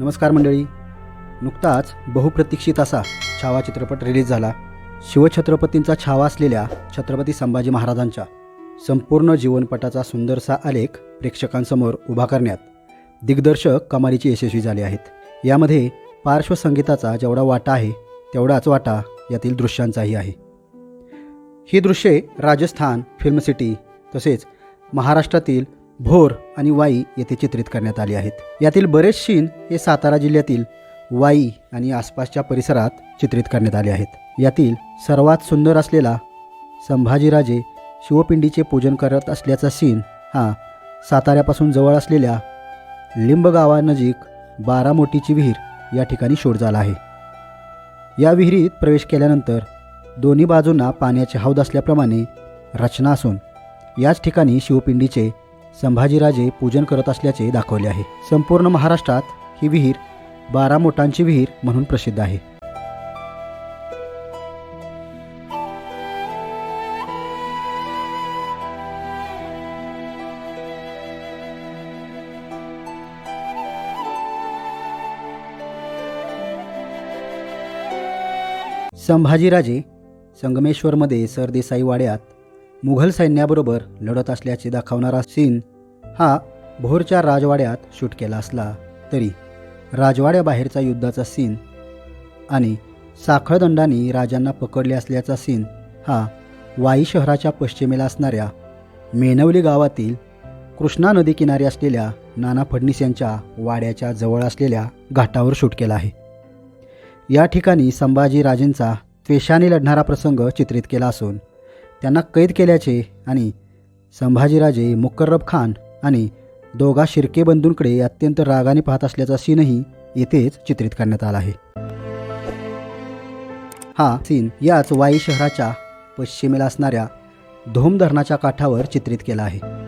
नमस्कार मंडळी. नुकताच बहुप्रतीक्षित असा छावा चित्रपट रिलीज झाला. शिवछत्रपतींचा छावा असलेल्या छत्रपती संभाजी महाराजांच्या संपूर्ण जीवनपटाचा सुंदरसा आलेख प्रेक्षकांसमोर उभा करण्यात दिग्दर्शक कमालीची यशस्वी झाले आहेत. यामध्ये पार्श्वसंगीताचा जेवढा वाटा आहे तेवढाच वाटा यातील दृश्यांचाही आहे. ही दृश्ये राजस्थान फिल्म सिटी तसेच महाराष्ट्रातील भोर आणि वाई येथे चित्रित करण्यात आली आहेत. यातील बरेच शीन हे सातारा जिल्ह्यातील वाई आणि आसपासच्या परिसरात चित्रित करण्यात आले आहेत. यातील सर्वात सुंदर असलेला संभाजीराजे शिवपिंडीचे पूजन करत असल्याचा सीन हा साताऱ्यापासून जवळ असलेल्या लिंबगावानजीक बारामोटीची विहीर या ठिकाणी शोध झाला आहे. या विहिरीत प्रवेश केल्यानंतर दोन्ही बाजूंना पाण्याचे हौद असल्याप्रमाणे रचना असून याच ठिकाणी शिवपिंडीचे संभाजीराजे पूजन करत असल्याचे दाखवले आहे. संपूर्ण महाराष्ट्रात ही विहीर बारा मोठांची विहीर म्हणून प्रसिद्ध आहे. संभाजीराजे संगमेश्वरमध्ये सरदेसाई वाड्यात मुघल सैन्याबरोबर लढत असल्याचे दाखवणारा सीन हा भोरच्या राजवाड्यात शूट केला असला तरी राजवाड्याबाहेरचा युद्धाचा सीन आणि साखळदंडाने राजांना पकडले असल्याचा सीन हा वाई शहराच्या पश्चिमेला असणाऱ्या मेनवली गावातील कृष्णा नदी किनारी असलेल्या नाना फडणीस यांच्या वाड्याच्या जवळ असलेल्या घाटावर शूट केला आहे. या ठिकाणी संभाजीराजेंचा त्वेषाने लढणारा प्रसंग चित्रित केला असून त्यांना कैद केल्याचे आणि संभाजीराजे मुकर्रब खान आणि दोघा शिर्के बंधूंकडे अत्यंत रागाने पाहत असल्याचा सीनही येथेच चित्रित करण्यात आला आहे. हा सीन याच वाई शहराच्या पश्चिमेला असणाऱ्या धोम धरणाच्या काठावर चित्रित केला आहे.